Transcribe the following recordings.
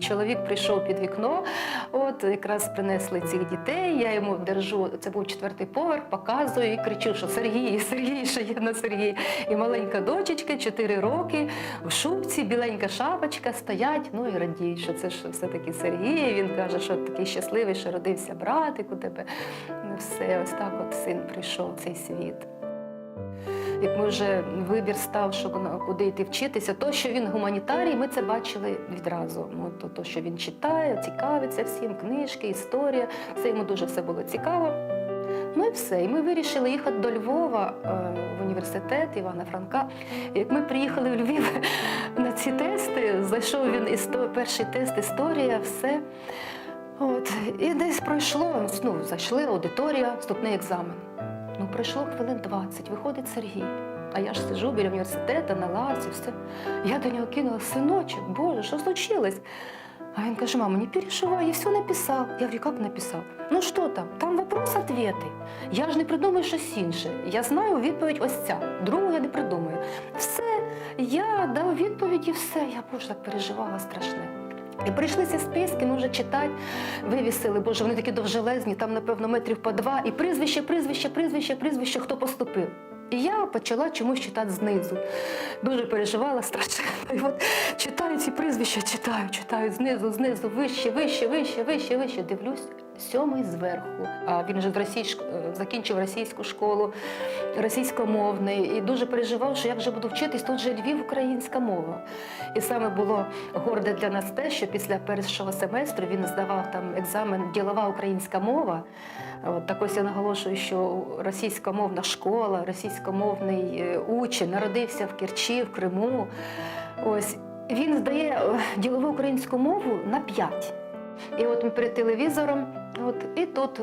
Чоловік прийшов під вікно, от якраз принесли цих дітей. Я йому держу, це був четвертий поверх, показую і кричу, що Сергій, Сергій, що є на Сергій. І маленька дочечка, 4 роки, в шубці, біленька шапочка, стоять, ну і радіють, що це ж все-таки Сергій. Він каже, що такий щасливий, що родився братик у тебе. Ну, Все, ось так от син прийшов в цей світ. Як ми вже вибір став, що куди йти вчитися, то, що він гуманітарій, ми це бачили відразу. Ну, то, то, що він читає, цікавиться всім, книжки, історія, це йому дуже все було цікаво. Ну і все. І ми вирішили їхати до Львова е, в університет Івана Франка. Як ми приїхали в Львів на ці тести, зайшов він перший тест, історія, все. От, і десь пройшло, ну, зайшли, аудиторія, вступний екзамен. Ну, пройшло хвилин 20, виходить Сергій. А я ж сиджу біля університету на лавці, все. Я до нього кинула синочок, Боже, що случилось? А він каже, мама, не переживай, я все написав. Я говорю, як написав? Ну що там? Там вопрос ответи. Я ж не придумаю щось інше. Я знаю відповідь ось ця. Другу я не придумаю. Все, я дав відповідь і все. Я боже так переживала страшне. І прийшли ці списки, ми вже читати, вивісили, боже, вони такі довжелезні, там, напевно, метрів по два. І прізвище, прізвище, прізвище, прізвище, хто поступив. І я почала чомусь читати знизу. Дуже переживала страшно. І от читаю ці прізвища, читаю, читаю знизу, знизу, вище, вище, вище, вище, вище. Дивлюсь, сьомий зверху. А він вже з російськ... е, закінчив російську школу, російськомовний, і дуже переживав, що як вже буду вчитись, тут же Львів українська мова. І саме було горде для нас те, що після першого семестру він здавав там екзамен ділова українська мова. От так ось я наголошую, що російськомовна школа, російськомовний е, учень народився в Керчі, в Криму. Ось він здає е, ділову українську мову на п'ять. І от ми перед телевізором, от і тут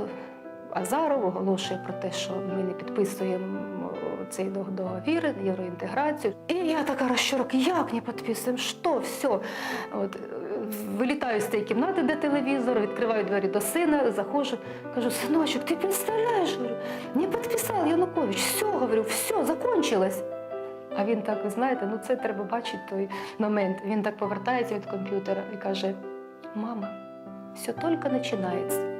Азаров оголошує про те, що ми не підписуємо цей дог- договір, євроінтеграцію. І я така розчорок, як не підписуємо? Що, все? От, е, вилітаю з цієї кімнати, де телевізор, відкриваю двері до сина, заходжу, кажу, синочок, ти представляєш? Говорю, не підписав Янукович, все, говорю, все, закончилось. А він так, ви знаєте, ну це треба бачити той момент. Він так повертається від комп'ютера і каже: Мама, все тільки починається.